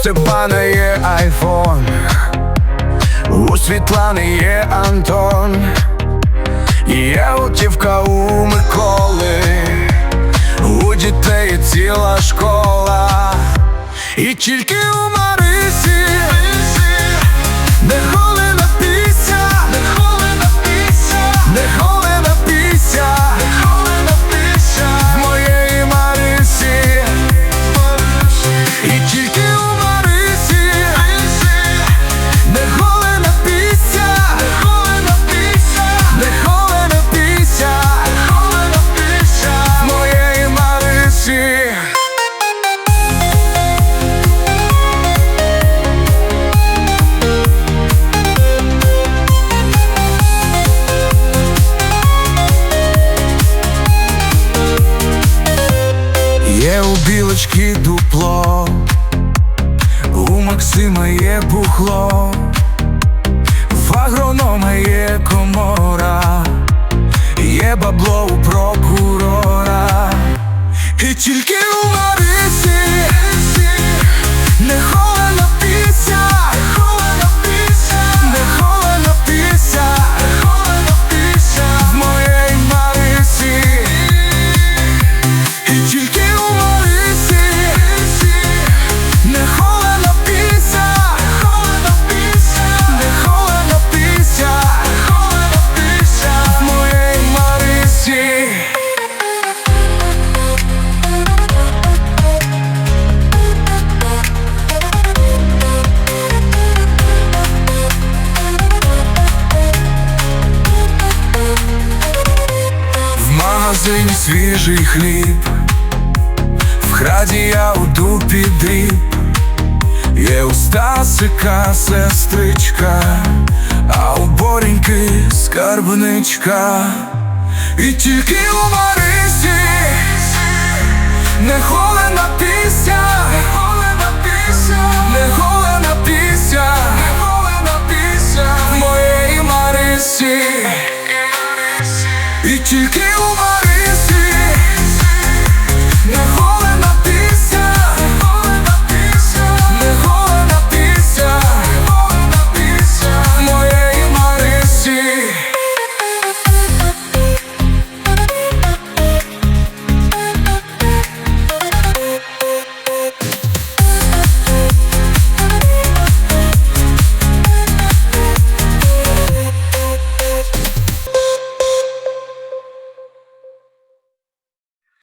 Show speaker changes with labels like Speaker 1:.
Speaker 1: Степана є айфон, у Світлани є Антон, є утівка у Миколи, у дітей ціла школа, і тільки у Марисі, Є у білочки дупло, у Максима є бухло, в агронома є комора, є бабло у прокурора, і тільки у Марисі магазині свіжий хліб, в храді я у дупі дріб, є у Стасика сестричка, а у Бореньки скарбничка, і тільки у Марисі не холена пісня, не холена пісня, не холена моєї Марисі. І тільки у Марисі